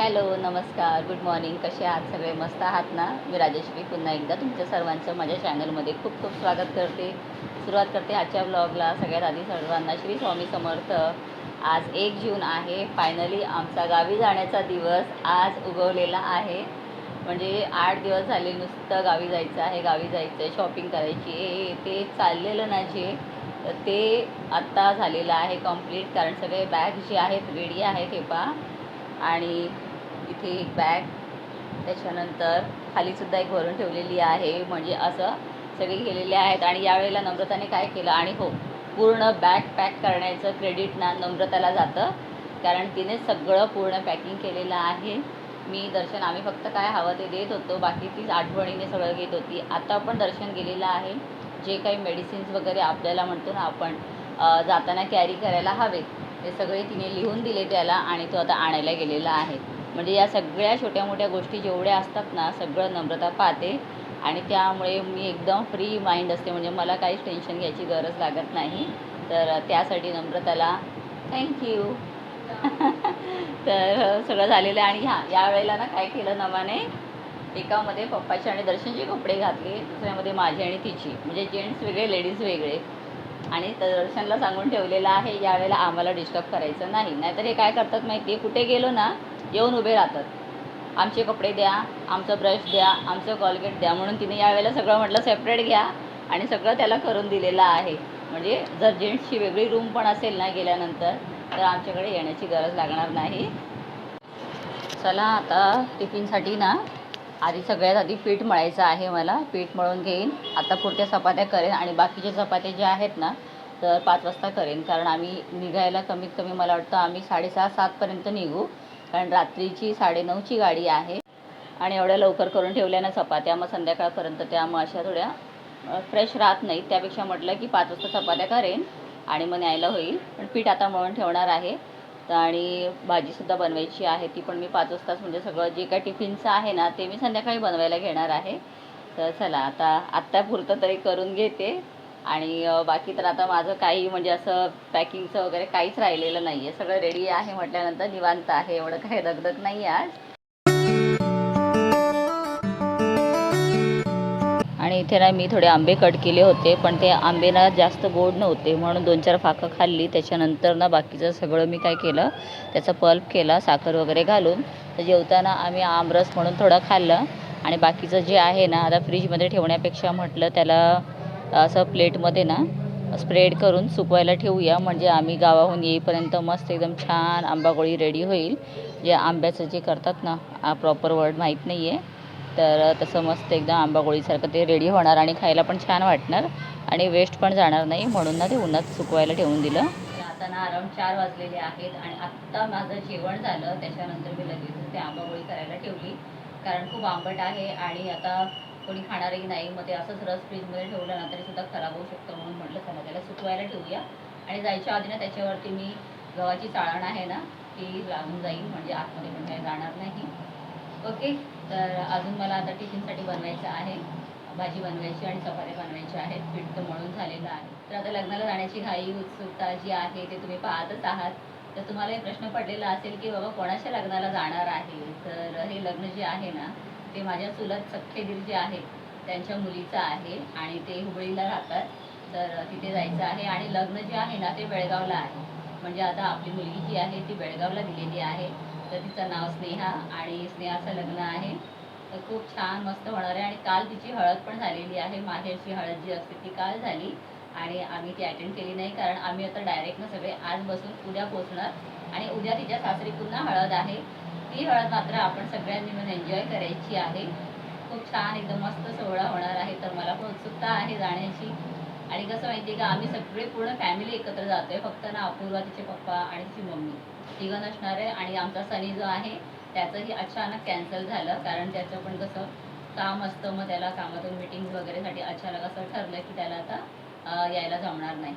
Hello नमस्कार. Good morning. कसे आहात? सगळे मस्त आहात ना? मी राजेश्री पुन्हा एकदा तुमच्या सर्वांचं माझ्या चॅनलमध्ये खूप खूप स्वागत करते. सुरुवात करते आजच्या ब्लॉगला सगळ्यात आधी सर्वांना श्री स्वामी समर्थ. आज एक जून आहे. फायनली आमचा गावी जाण्याचा दिवस आज उगवलेला आहे. म्हणजे आठ दिवस झाले नुसतं गावी जायचं आहे गावी जायचं आहे शॉपिंग करायची आहे. ते चाललेलं ना जे तर ते आत्ता झालेलं आहे कंप्लीट कारण सगळे बॅग जे आहेत रेडी आहेत हे पहा. आणि इथे एक बॅग त्याच्यानंतर खालीसुद्धा एक भरून ठेवलेली आहे. म्हणजे असं सगळे गेलेले आहेत. आणि यावेळेला नम्रताने काय केलं? आणि हो पूर्ण बॅग पॅक करण्याचं क्रेडिट ना नम्रताला जातं. कारण तिने सगळं पूर्ण पॅकिंग केलेलं आहे. मी दर्शन आम्ही फक्त काय हवं ते देत होतो. बाकी तीच आठवणीने सगळं घेत होती. आता पण दर्शन गेलेलं आहे. जे काही मेडिसिन्स वगैरे आपल्याला म्हणतो ना आपण जाताना कॅरी करायला हवेत. ते सगळे तिने लिहून दिले त्याला आणि तो आता आणायला गेलेला आहे. म्हणजे या सगळ्या छोट्या मोठ्या गोष्टी जेवढ्या असतात ना सगळं नम्रता पाहते. आणि त्यामुळे मी एकदम फ्री माइंड असते. म्हणजे मला काहीच टेन्शन घ्यायची गरज लागत नाही. तर त्यासाठी नम्रताला थँक्यू तर सगळं झालेलं आहे. आणि ह्या यावेळेला ना काय केलं नमाने? एकामध्ये पप्पाचे आणि दर्शनचे कपडे घातले. दुसऱ्यामध्ये माझे आणि तिची. म्हणजे जेंट्स वेगळे लेडीज वेगळे. आणि दर्शनला सांगून ठेवलेलं आहे यावेळेला आम्हाला डिस्टर्ब करायचं नाही. नाहीतर हे काय करतात माहिती आहे कुठे गेलो ना येऊन उभे राहतात. आमचे कपडे द्या आमचं ब्रश द्या आमचं कॉलगेट द्या म्हणून तिने यावेळेला सगळं म्हटलं सेपरेट घ्या. आणि सगळं त्याला करून दिलेलं आहे. म्हणजे जर जेंट्सची वेगळी रूम पण असेल ना गेल्यानंतर तर आमच्याकडे येण्याची गरज लागणार नाही. चला आता टिफिनसाठी ना आधी सगळ्यात आधी पीठ मळायचं आहे मला. पीठ मळून घेईन. आता पुढच्या चपात्या करेन आणि बाकीचे चपात्या जे आहेत ना तर पाच वाजता करेन. कारण आम्ही निघायला कमीत कमी मला वाटतं आम्ही साडेसहा सातपर्यंत निघू. कारण रात्रीची साडेनऊची गाडी आहे. आणि एवढ्या लवकर करून ठेवल्या ना चपात्या. मग संध्याकाळपर्यंत त्या मग अशा थोड्या फ्रेश राहत नाहीत. त्यापेक्षा म्हटलं की पाच वाजता चपात्या करेन आणि मग न्यायला होईल. पण पीठ आता मळून ठेवणार आहे. आणि भाजीसुद्धा बनवायची आहे. ती पण मी पाच वाजताच म्हणजे सगळं जे काय टिफिनचं आहे ना ते मी संध्याकाळी बनवायला घेणार आहे. तर चला आता आत्तापुरतं तरी करून घेते. आणि बाकी तर आता माझं काही म्हणजे असं पॅकिंगचं वगैरे काहीच राहिलेलं नाही आहे सगळं रेडी आहे म्हटल्यानंतर निवांत आहे. एवढं काही दगदग नाही आहे आज. इथे ना मी थोडे आंबे कट केले होते पण ते आंबे ना जास्त गोड नव्हते म्हणून दोन चार फाकं खाल्ली. त्याच्यानंतर ना बाकीचं सगळं मी काय केलं त्याचा पल्प केला साखर वगैरे घालून. तर जेवताना आम्ही आमरस म्हणून थोडं खाल्लं. आणि बाकीचं जे आहे ना आता फ्रीजमध्ये ठेवण्यापेक्षा म्हटलं त्याला असं प्लेटमध्ये ना स्प्रेड करून सुकवायला ठेवूया. म्हणजे आम्ही गावाहून येईपर्यंत मस्त एकदम छान आंबागोळी रेडी होईल. जे आंब्याचं जे करतात ना प्रॉपर वर्ड माहीत नाही आहे तर तसं मस्त एकदम आंबागोळीसारखं ते रेडी होणार आणि खायला पण छान वाटणार. आणि वेस्ट पण जाणार नाही म्हणून ना ते उन्हात सुकवायला ठेवून दिलं. आता ना आराम चार वाजलेले आहेत आणि आत्ता माझं जेवण झालं त्याच्यानंतर मी लगेच ते आंबागोळी करायला ठेवली. कारण खूप आंबट आहे आणि आता कोणी खाणारही नाही मग ते असंच रस फ्रीजमध्ये ठेवलं ना तरी सुद्धा खराब होऊ शकतं म्हणून म्हटलं चला त्याला सुकवायला ठेवूया. आणि जायच्या आधी ना त्याच्यावरती मी गव्हाची चाळण आहे ना ती लागून जाईल म्हणजे आतमध्ये पण काही जाणार नाही. ओके तर अजून मला आता टिफिनसाठी बनवायचं आहे. भाजी बनवायची आणि चपात्या बनवायच्या आहेत. पीठ तर मळून झालेलं आहे. तर आता लग्नाला जाण्याची घाई उत्सुकता जी आहे ते तुम्ही पाहतच आहात. तर तुम्हाला एक प्रश्न पडलेला असेल की बाबा कोणाच्या लग्नाला जाणार आहे? तर हे लग्न जे आहे ना ते माझ्या चुलत सख्खेदीर जे आहेत त्यांच्या मुलीचं आहे आणि ते हुबळीला राहतात. तर तिथे जायचं आहे आणि लग्न जे आहे ना ते बेळगावला आहे. म्हणजे आता आपली मुलगी जी आहे ती बेळगावला दिलेली आहे. तर तिचं नाव स्नेहा आणि स्नेहाचं लग्न आहे. तर खूप छान मस्त होणार आहे. आणि काल तिची हळद पण झालेली आहे. माहेरची हळद जी असते ती काल झाली आणि आम्ही ती अटेंड केली नाही कारण आम्ही आता डायरेक्ट ना सगळे आज बसून उद्या पोचणार आणि उद्या तिच्या सासरी पुन्हा हळद आहे. ती हळद मात्र आपण सगळ्यांनी मिळून एन्जॉय करायची आहे. खूप छान एकदम मस्त सोहळा होणार आहे. तर मला पण उत्सुकता आहे जाण्याची. आणि कसं माहिती आहे का आम्ही सगळे पूर्ण फॅमिली एकत्र जातोय. फक्त ना अपूर्वा तिचे पप्पा आणि तिची मम्मी. तिघं नसणार आहे आणि आमचा सनी जो आहे त्याचंही अचानक कॅन्सल झालं. कारण त्याचं पण कसं काम असतं. मग त्याला कामातून मिटिंग्स वगैरेसाठी अचानक असं ठरलं की त्याला आता यायला जमणार नाही.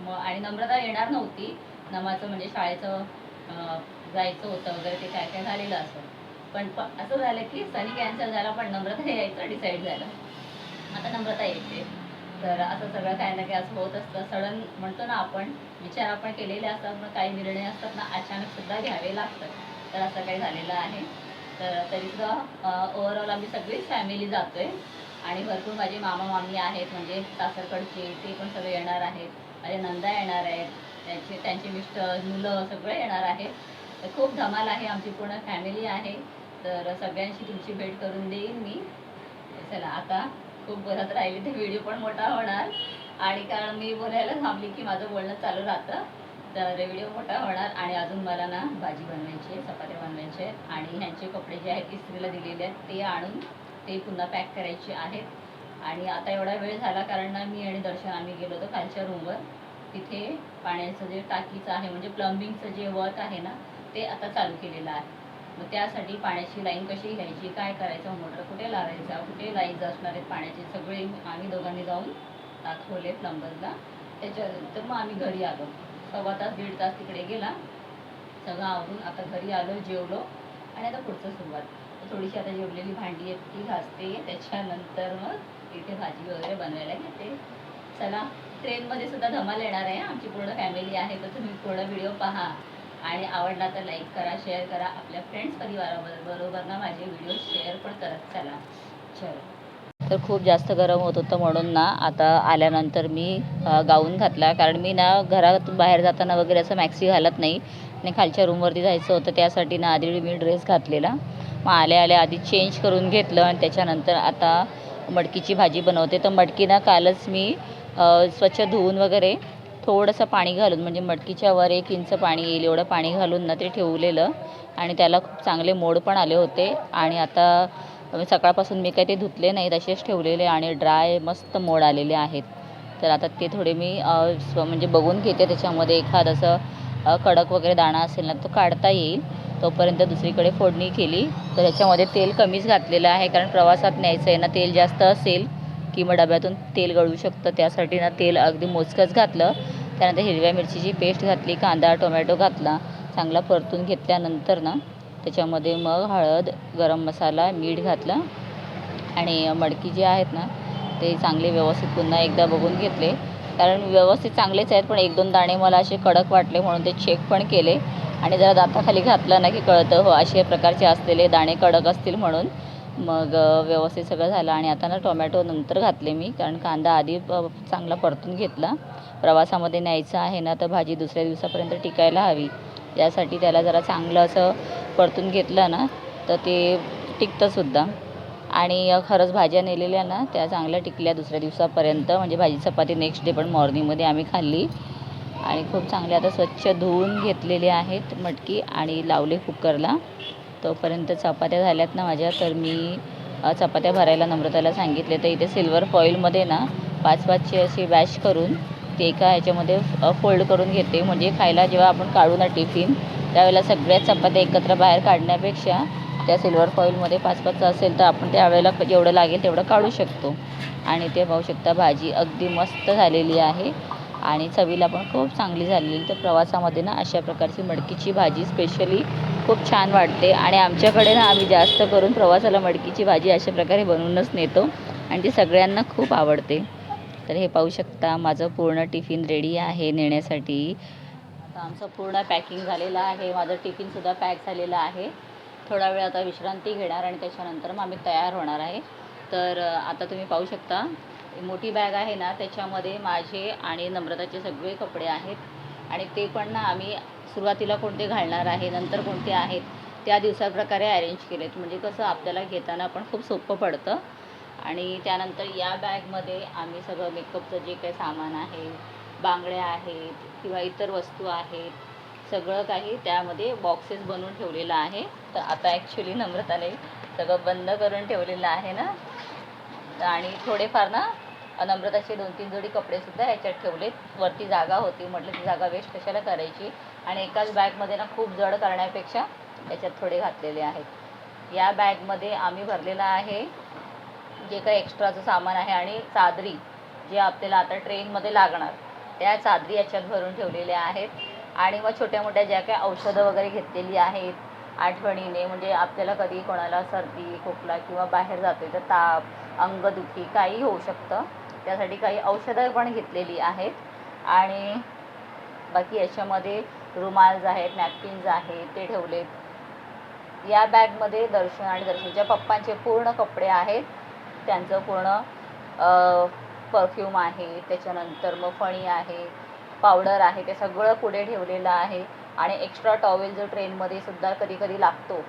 मग आणि नम्रता येणार नव्हती. नमाचं म्हणजे शाळेचं जायचं होतं वगैरे ते काय काय झालेलं असं. पण प- असं झालं की सनी कॅन्सल झाला पण नम्रता यायचं डिसाईड झालं. आता नम्रता येते. तर असं सगळं काही ना काही असं होत असतं. सडन म्हणतो ना आपण विचार आपण केलेले असतात मग काही निर्णय असतात ना अचानक सुद्धा घ्यावे लागतात. तर असं काही झालेलं आहे. तर तरीसुद्धा ओव्हरऑल आम्ही सगळीच फॅमिली जातो आहे आणि भरपूर माझे मामा मामी आहेत म्हणजे सासरकडचे ते पण सगळे येणार आहेत. माझ्या नंदा येणार आहेत. त्यांचे त्यांचे मिस्टर मुलं सगळे येणार आहेत. तर खूप धमाल आहे आमची पूर्ण फॅमिली आहे. तर सगळ्यांशी तुमची भेट करून देईन मी. चला आता खूप बोलत राहिली ते व्हिडिओ पण मोठा होणार. आणि कारण मी बोलायला थांबली की माझं बोलणं चालू राहतं. तर व्हिडिओ मोठा होणार आणि अजून मला ना भाजी बनवायची आहे चपात्या बनवायचे आहेत. आणि ह्यांचे कपडे जे आहेत इस्त्रीला दिलेले आहेत ते आणून ते पुन्हा पॅक करायचे आहेत. आणि आता एवढा वेळ झाला कारण ना मी आणि दर्शन आम्ही गेलो होतो खालच्या रूमवर. तिथे पाण्याचं जे टाकीचं आहे म्हणजे प्लंबिंगचं जे वर्क आहे ना ते आता चालू केलेलं आहे. मग त्यासाठी पाण्याची लाईन कशी घ्यायची काय करायचं मोटर कुठे लावायचा कुठे लाईन असणार आहेत पाण्याचे सगळे आम्ही दोघांनी जाऊन दाखवले प्लंबरला. त्याच्यानंतर मग आम्ही घरी आलो. सव्वा तास दीड तास तिकडे गेला. सगळं आवरून आता घरी आलो जेवलो आणि आता पुढचं सुरुवात. थोडीशी आता जेवलेली भांडी आहेत ती घासते. त्याच्यानंतर मग इथे भाजी वगैरे बनवायला घेते चला ट्रेनमध्ये सुद्धा धमाल येणार आहे आमची पूर्ण फॅमिली आहे तर तुम्ही पूर्ण व्हिडिओ पहा. आणि आवडला तर लाईक करा शेअर करा. आपल्या फ्रेंड्स परिवाराबरोबर ना माझे व्हिडिओ शेअर पण करत चला. चलो. तर खूप जास्त गरम होत होतं म्हणून ना आता आल्यानंतर मी गाऊन घातला. कारण मी ना घरातून बाहेर जाताना वगैरे असं मॅक्सी घालत नाही. आणि खालच्या रूमवरती जायचं होतं त्यासाठी ना आधी मी ड्रेस घातलेला. मग आल्या आल्या आधी चेंज करून घेतलं आणि त्याच्यानंतर आता मटकीची भाजी बनवते. तर मटकी ना कालच मी स्वच्छ धुवून वगैरे थोडंसं पाणी घालून म्हणजे मटकीच्या वर एक इंच पाणी येईल एवढं पाणी घालून ना ते ठेवलेलं. आणि त्याला खूप चांगले मोड पण आले होते. आणि आता सकाळपासून मी काही ते धुतले नाही तसेच ठेवलेले आणि ड्राय मस्त मोड आलेले आहेत. तर आता ते थोडे मी स्व म्हणजे बघून घेते. त्याच्यामध्ये एखाद असं कडक वगैरे दाणा असेल ना तो काढता येईल. तोपर्यंत दुसरीकडे फोडणी केली. तर याच्यामध्ये तेल कमीच घातलेलं आहे कारण प्रवासात न्यायचं आहे ना तेल जास्त असेल. की मग डब्यातून तेल गळू शकतं. त्यासाठी ना तेल अगदी मोजकंच घातलं. त्यानंतर हिरव्या मिरचीची पेस्ट घातली कांदा टोमॅटो घातला. चांगला परतून घेतल्यानंतर ना त्याच्यामध्ये मग हळद गरम मसाला मीठ घातलं. आणि मडकी जी आहेत ना ते चांगले व्यवस्थित पुन्हा एकदा बघून घेतले. कारण व्यवस्थित चांगलेच आहेत पण एक दोन दाणे मला असे कडक वाटले म्हणून ते चेक पण केले. आणि जरा दाताखाली घातलं ना की कळतं हो असे प्रकारचे असलेले दाणे कडक असतील म्हणून. मग व्यवस्थित सगळं झालं आणि आता ना टोमॅटो नंतर घातले मी कारण कांदा आधी चांगला परतून घेतला. प्रवासामध्ये न्यायचं आहे ना तर भाजी दुसऱ्या दिवसापर्यंत टिकायला हवी. यासाठी त्याला जरा चांगलं असं परतून घेतलं ना तर ते टिकतंसुद्धा आणि खरंच भाज्या नेलेल्या ना त्या चांगल्या टिकल्या दुसऱ्या दिवसापर्यंत. म्हणजे भाजी चपाती नेक्स्ट डे पण मॉर्निंगमध्ये आम्ही खाल्ली. आणि खूप चांगले आता स्वच्छ धुवून घेतलेले आहेत मटकी आणि लावले कुकरला. तोपर्यंत चपात्या झाल्यात ना माझ्या तर मी चपात्या भरायला नम्रताला सांगितले. तर इथे सिल्वर फॉईलमध्ये ना पाच पाचची अशी बॅश करून ते एका ह्याच्यामध्ये फोल्ड करून घेते. म्हणजे खायला जेव्हा आपण काढू ना टिफिन त्यावेळेला सगळ्या चपात्या एकत्र बाहेर काढण्यापेक्षा त्या सिल्वर फॉईलमध्ये पाच पाच असेल तर आपण त्यावेळेला जेवढं लागेल तेवढं काढू शकतो. आणि ते पाहू शकता भाजी अगदी मस्त झालेली आहे. आणि चवीला पण खूप चांगली झालेली तर प्रवासामध्ये ना अशा प्रकारची मडकीची भाजी स्पेशली खूप छान वाटते आणि आमच्याकडे ना आम्ही जास्त करून प्रवासाला मडकीची भाजी अशा प्रकारे बनवूनच नेतो आणि ती सगळ्यांना खूप आवडते. तर हे पाहू शकता माझं पूर्ण टिफिन रेडी आहे नेण्यासाठी. आमचं पूर्ण पॅकिंग झालेलं आहे. माझं टिफिनसुद्धा पॅक झालेलं आहे. थोडा वेळ आता विश्रांती घेणार आणि त्याच्यानंतर मग आम्ही तयार होणार आहे. तर आता तुम्ही पाहू शकता मोठी बॅग आहे ना त्याच्यामध्ये माझे आणि नम्रताचे सगळे कपडे आहेत. आणि ते पण ना आम्ही सुरुवातीला कोणते घालणार आहे नंतर कोणते आहेत त्या दिवसाप्रकारे अरेंज केलेत. म्हणजे कसं आपल्याला घेताना पण खूप सोपं पडतं. आणि त्यानंतर या बॅगमध्ये आम्ही सगळं मेकअपचं जे काही सामान आहे बांगड्या आहेत किंवा इतर वस्तू आहेत सगळं काही त्यामध्ये बॉक्सेस बनवून ठेवलेलं आहे. तर आता ॲक्च्युली नम्रताने सगळं बंद करून ठेवलेलं आहे ना. आणि थोडेफार ना नम्रताचे दोन तीन जोडी कपडेसुद्धा ह्याच्यात ठेवलेत. वरती जागा होती. म्हटलं ती जागा वेस्ट कशाला करायची? आणि एकाच बॅगमध्ये ना खूप जड करण्यापेक्षा याच्यात थोडे घातलेले आहेत. या बॅगमध्ये आम्ही भरलेलं आहे जे काही एक्स्ट्राचं सामान आहे आणि चादरी जे आपल्याला आता ट्रेनमध्ये लागणार त्या चादरी याच्यात भरून ठेवलेल्या आहेत. आणि मग छोट्या मोठ्या ज्या काही औषधं वगैरे घेतलेली आहेत आठवणीने म्हणजे आपल्याला कधी कोणाला सर्दी खोकला किंवा बाहेर जातोय तर ताप अंगदुखी काही होऊ शकतं. त्यासाठी काही औषधं पण घेतलेली आहेत. आणि बाकी याच्यामध्ये रुमाल्स आहेत नॅपकिन्स आहेत ते ठेवलेत. या बॅगमध्ये दर्शन आणि दर्शनच्या पप्पांचे पूर्ण कपडे आहेत. त्यांचं पूर्ण परफ्यूम आहे. त्याच्यानंतर मग फणी आहे पावडर आहे ते सगळं पुढे ठेवलेलं आहे. आणि एक्स्ट्रा टॉवेल जो ट्रेनमध्ये सुद्धा कधी कधी लागतो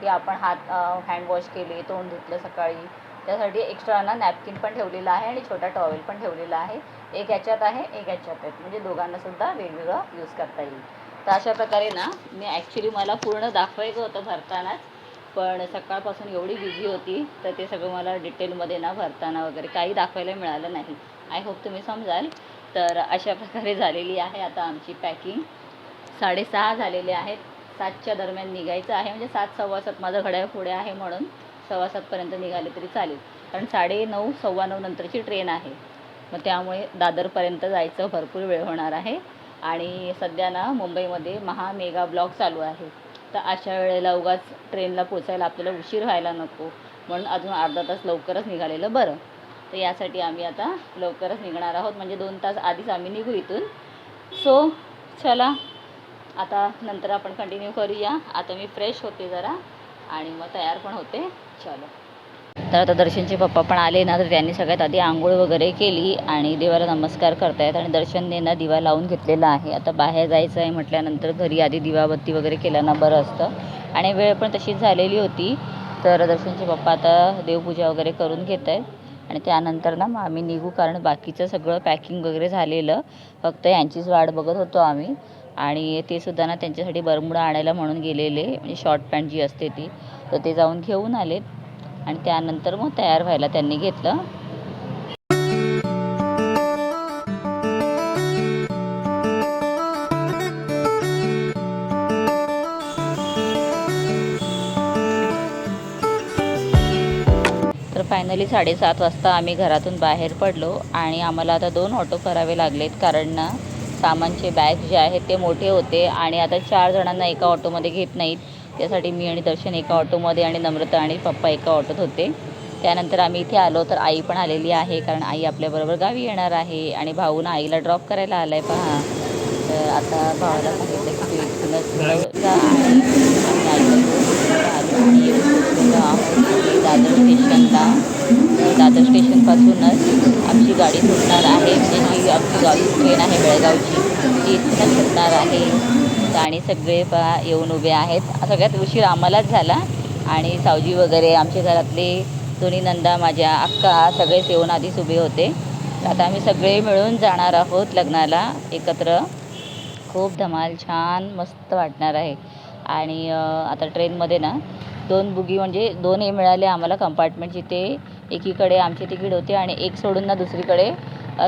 की आपण हात हँडवॉश केले तोंड धुतलं सकाळी त्यासाठी एक्स्ट्रा ना नॅपकिन पण ठेवलेला आहे आणि छोटा टॉवेल पण ठेवलेला आहे. एक ह्याच्यात आहे एक ह्याच्यात आहे म्हणजे दोघांनासुद्धा वेगवेगळं यूज करता येईल. तर अशा प्रकारे ना मी ॲक्च्युली मला पूर्ण दाखवायचं होतं भरतानाच पण सकाळपासून एवढी बिझी होती तर ते सगळं मला डिटेलमध्ये ना भरताना वगैरे काही दाखवायला मिळालं नाही. आय होप तुम्ही समजाल. तर अशा प्रकारे झालेली आहे आता आमची पॅकिंग साडेसहा झालेले आहेत. सातच्या दरम्यान निघायचं आहे. म्हणजे सात सव्वा सात माझं घड्याळ पुढे आहे म्हणून. सव्वा सातपर्यंत निघाले तरी चालेल. कारण साडे नऊ सव्वा नऊ नंतरची ट्रेन आहे. मग त्यामुळे दादरपर्यंत जायचं भरपूर वेळ होणार आहे. आणि सध्या ना मुंबईमध्ये महा मेगा ब्लॉक चालू आहे. तर अशा वेळेला उगाच ट्रेनला पोचायला आपल्याला उशीर व्हायला नको. म्हणून अजून अर्धा तास लवकरच निघालेलं बरं. तर यासाठी आम्ही आता लवकरच निघणार आहोत. म्हणजे दोन तास आधीच आम्ही निघू इथून. सो चला. आता नंतर आपण कंटिन्यू करूया. आता मी फ्रेश होते जरा. आणि मग तयार पण होते. चलो. तर आता दर्शनचे पप्पा पण आले ना तर त्यांनी सगळ्यात आधी आंघोळ वगैरे केली आणि देवाला नमस्कार करतायत आणि दर्शनने ना दिवा लावून घेतलेला आहे. आता बाहेर जायचं आहे म्हटल्यानंतर घरी आधी दिवाबत्ती वगैरे केलं ना बरं असतं. आणि वेळ पण तशीच झालेली होती. तर दर्शनचे पप्पा आता देवपूजा वगैरे करून घेत आहेत आणि त्यानंतर ना मग आम्ही निघू कारण बाकीचं सगळं पॅकिंग वगैरे झालेलं. फक्त यांचीच वाट बघत होतो आम्ही. आणि ते सुद्धा ना त्यांच्यासाठी बरमुडा आणायला म्हणून गेलेले म्हणजे शॉर्ट पॅन्ट जी असते ती तर ते जाऊन घेऊन आलेत. आणि त्यानंतर मग तयार व्हायला त्यांनी घेतलं. तर फायनली साडेसात वाजता आम्ही घरातून बाहेर पडलो आणि आम्हाला आता दोन ऑटो करावे लागलेत कारण ना सामानचे बॅग जे आहेत ते मोठे होते आणि आता चार जणांना एका ऑटोमध्ये घेत नाहीत. त्यासाठी मी आणि दर्शन एका ऑटोमध्ये आणि नम्रता आणि पप्पा एका ऑटोत होते. त्यानंतर आम्ही इथे आलो तर आई पण आलेली आहे कारण आई आपल्याबरोबर गावी येणार आहे आणि भाऊन आईला ड्रॉप करायला आला आहे पहा. तर आता भावाला सांगितलं की इथूनच दादर स्टेशनला दादर स्टेशनपासूनच आमची गाडी सुटणार आहे. म्हणजे जी गावी ट्रेन आहे बेळगावची. जी इथूनच सुटणार आहे. आणि सगळे पहा येऊन उभे आहेत. सगळ्यात उशीर आम्हालाच झाला. आणि सावजी वगैरे आमच्या घरातले दोन्ही नंदा माझ्या अक्का सगळेच येऊन आधीच उभे होते. आता आम्ही सगळे मिळून जाणार आहोत लग्नाला एकत्र. खूप धमाल छान मस्त वाटणार आहे. आणि आता ट्रेनमध्ये ना दोन बुगी म्हणजे दोन हे मिळाले आम्हाला कंपार्टमेंट जिथे एकीकडे आमची तिकीट होते आणि एक सोडून ना दुसरीकडे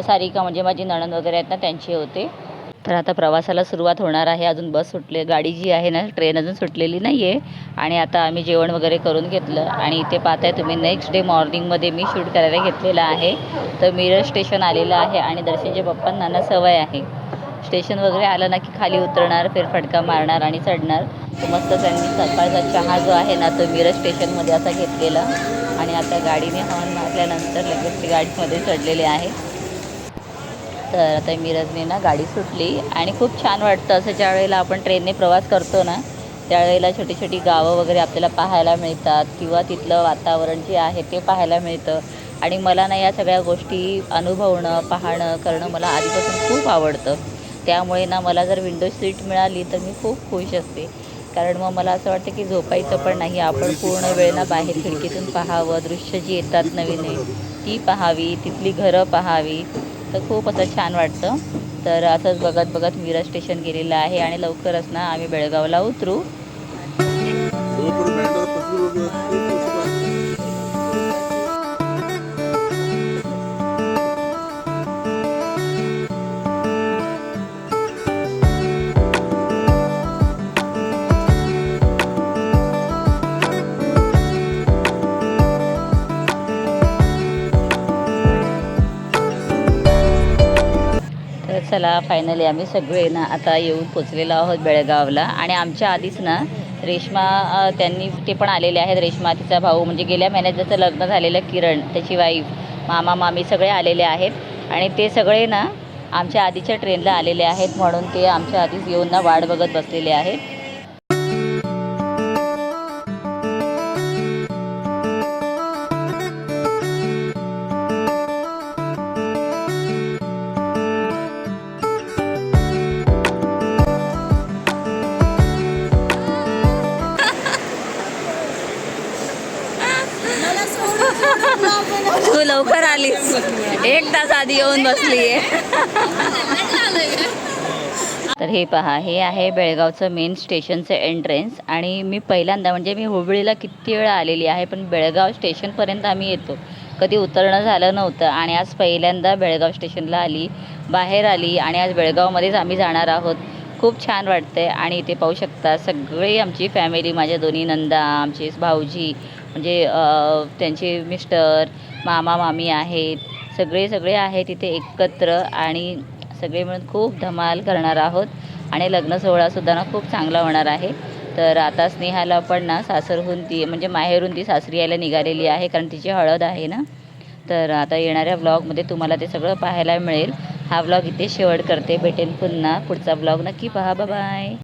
सारिका म्हणजे माझी नणंद वगैरे आहेत ना त्यांचे होते. तर आता प्रवासाला सुरुवात होणार आहे. अजून बस सुटले गाडी जी आहे ना ट्रेन अजून सुटलेली नाही आहे आणि आता आम्ही जेवण वगैरे करून घेतलं. आणि इथे पाहताय तुम्ही नेक्स्ट डे मॉर्निंगमध्ये मी शूट करायला घेतलेलं आहे. तर मिरज स्टेशन आलेलं आहे आणि दर्शनच्या पप्पांना ना सवय आहे. स्टेशन वगैरे आलं ना की खाली उतरणार फेरफटका मारणार आणि चढणार. तर मस्त त्यांनी सकाळचा चहा जो आहे ना तो मिरज स्टेशनमध्ये असा घेतलेला. आणि आता गाडीने हॉर्न मारल्यानंतर लगेच ते गाडीमध्ये चढलेले आहे. तर आता मिरजने ना गाडी सुटली आणि खूप छान वाटतं असं ज्या वेळेला आपण ट्रेनने प्रवास करतो ना त्यावेळेला छोटी छोटी गावं वगैरे आपल्याला पाहायला मिळतात किंवा तिथलं वातावरण जे आहे ते पाहायला मिळतं. आणि मला ना या सगळ्या गोष्टी अनुभवणं पाहणं करणं मला आधीपासून खूप आवडतं. त्यामुळे ना मला जर विंडो सीट मिळाली तर मी खूप खुश असते. कारण मग मला असं वाटतं की झोपायचं पण नाही आपण पूर्ण वेळ ना बाहेर खिडकीतून पाहावं दृश्य जी येतात नवीन ती पाहावी तिथली घरं पाहावी. वाटतं. खूप असं छान वाटतं. तर असंच बघत बघत मिरज स्टेशन गेलेलं आहे आणि लवकरच ना आम्ही बेळगावला उतरू. चला फायनली आम्ही सगळे ना आता येऊन पोचलेलो आहोत बेळगावला. आणि आमच्या आधीच ना रेश्मा त्यांनी ते पण आलेले आहेत रेश्मा तिचा भाऊ. म्हणजे गेल्या महिन्यात जसं लग्न झालेलं किरण त्याची वाईफ मामा मामी सगळे आलेले आहेत. आणि ते सगळे ना आमच्या आधीच्या ट्रेनला आलेले आहेत. म्हणून ते आमच्या आधीच येऊन ना वाट बघत बसलेले आहेत. लवकर एक तास आधी येऊन बसली आहे तर हे पहा हे आहे बेळगावचं मेन स्टेशनचं एंट्रन्स आणि मी पहिल्यांदा म्हणजे मी हुबळीला किती वेळा आलेली आहे पण बेळगाव स्टेशनपर्यंत आम्ही येतो. कधी उतरणं झालं नव्हतं आणि आज पहिल्यांदा बेळगाव स्टेशनला आली बाहेर आली आणि आज बेळगावमध्येच आम्ही जाणार आहोत. खूप छान वाटतंय आणि इथे पाहू शकता सगळी आमची फॅमिली माझ्या दोन्ही नंदा आमचे भाऊजी म्हणजे त्यांचे मिस्टर मामा मामी आहेत. सगळे सगळे आहेत इथे एकत्र आणि सगळे मिळून खूप धमाल करणार आहोत. आणि लग्न सोहळासुद्धा ना खूप चांगला होणार आहे. तर आता स्नेहाला पण ना सासरहून ती म्हणजे माहेरून ती सासरी यायला निघालेली आहे कारण तिची हळद आहे ना. तर आता येणाऱ्या ब्लॉगमध्ये तुम्हाला ते सगळं पाहायला मिळेल. हा ब्लॉग इथे शेवट करते. भेटेन पुन्हा पुढचा ब्लॉग नक्की पहा. बाय